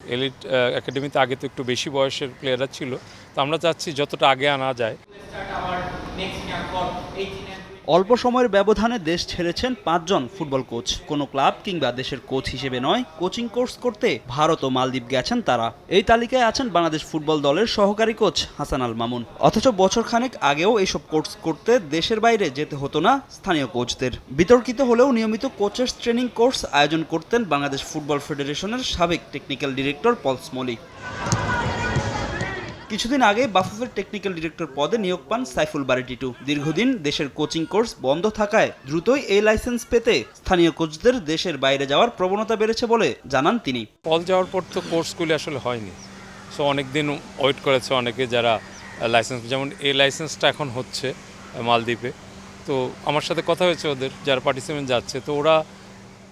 Elite একাডেমিতে আগে তো একটু বেশি বয়সের প্লেয়াররা ছিল। তো আমরা চাচ্ছি যতটা আগে আনা যায়। অল্প সময়ের ব্যবধানে দেশ ছেড়েছেন পাঁচজন ফুটবল কোচ। কোনো ক্লাব কিংবা দেশের কোচ হিসেবে নয়, কোচিং কোর্স করতে ভারত ও মালদ্বীপ গেছেন তারা। এই তালিকায় আছেন বাংলাদেশ ফুটবল দলের সহকারী কোচ হাসান আল মামুন। অথচ বছর খানেক আগেও এইসব কোর্স করতে দেশের বাইরে যেতে হতো না স্থানীয় কোচদের। বিতর্কিত হলেও নিয়মিত কোচের ট্রেনিং কোর্স আয়োজন করতেন বাংলাদেশ ফুটবল ফেডারেশনের সাবেক টেকনিক্যাল ডিরেক্টর পলস মলি কিছুদিন আগে বাফুফের টেকনিক্যাল ডিরেক্টর পদে নিয়োগ পান সাইফুল বারি টিটু দীর্ঘদিন দেশের কোচিং কোর্স বন্ধ থাকায় দ্রুতই এই লাইসেন্স পেতে স্থানীয় কোচদের দেশের বাইরে যাওয়ার প্রবণতা বেড়েছে বলে জানান তিনি। পল যাওয়ার পর তো কোর্সগুলি আসলে হয়নি। সো অনেক দিন ওয়েট করেছে অনেকে যারা লাইসেন্স যেমন এই লাইসেন্সটা এখন হচ্ছে মালদ্বীপে। তো আমার সাথে কথা হয়েছে ওদের, যারা পার্টিসিপেন্ট যাচ্ছে। তো ওরা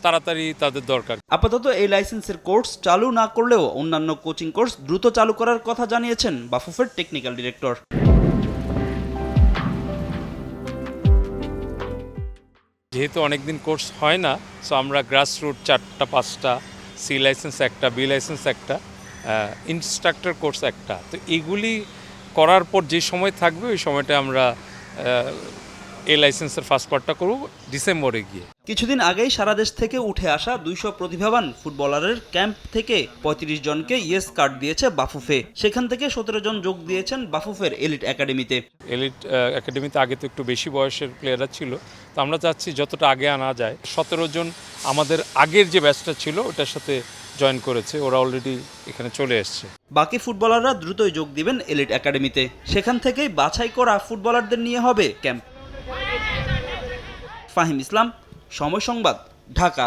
তাড়াতাড়ি তাদের দরকার। আপাতত এই লাইসেন্সের কোর্স চালু না করলেও অন্যান্য কোচিং কোর্স দ্রুত চালু করার কথা জানিয়েছেন বাফুফের টেকনিক্যাল ডিরেক্টর। যেহেতু অনেক দিন কোর্স হয় না সো আমরা গ্রাসরুট চারটা পাঁচটা সি লাইসেন্স একটা বি লাইসেন্স একটা ইনস্ট্রাক্টর কোর্স একটা। তো এগুলি করার পর যে সময় থাকবে ওই সময়টা আমরা এ লাইসেন্সের ফার্স্ট পার্টটা করব ডিসেম্বরে গিয়ে। কিছুদিন আগেই সারা দেশ থেকে উঠে আসা দুইশো প্রতিভাবান ফুটবলারের ক্যাম্প থেকে পঁয়ত্রিশ জনকে ইয়েস কার্ড দিয়েছে বাফুফে। সেখান থেকে সতেরো জন যোগ দিয়েছেন বাফুফের এলিট একাডেমিতে। এলিট একাডেমিতে আগে তো একটু বেশি বয়সের প্লেয়াররা ছিল। তো আমরা চাচ্ছি যতটা আগে আনা যায় সতেরো জন আমাদের আগের যে ব্যাচটা ছিল ওটার সাথে জয়েন করেছে। ওরা অলরেডি এখানে চলে এসছে। বাকি ফুটবলাররা দ্রুতই যোগ দিবেন এলিট একাডেমিতে। সেখান থেকেই বাছাই করা ফুটবলারদের নিয়ে হবে ক্যাম্প। ফাহিম ইসলাম সময় সংবাদ ঢাকা।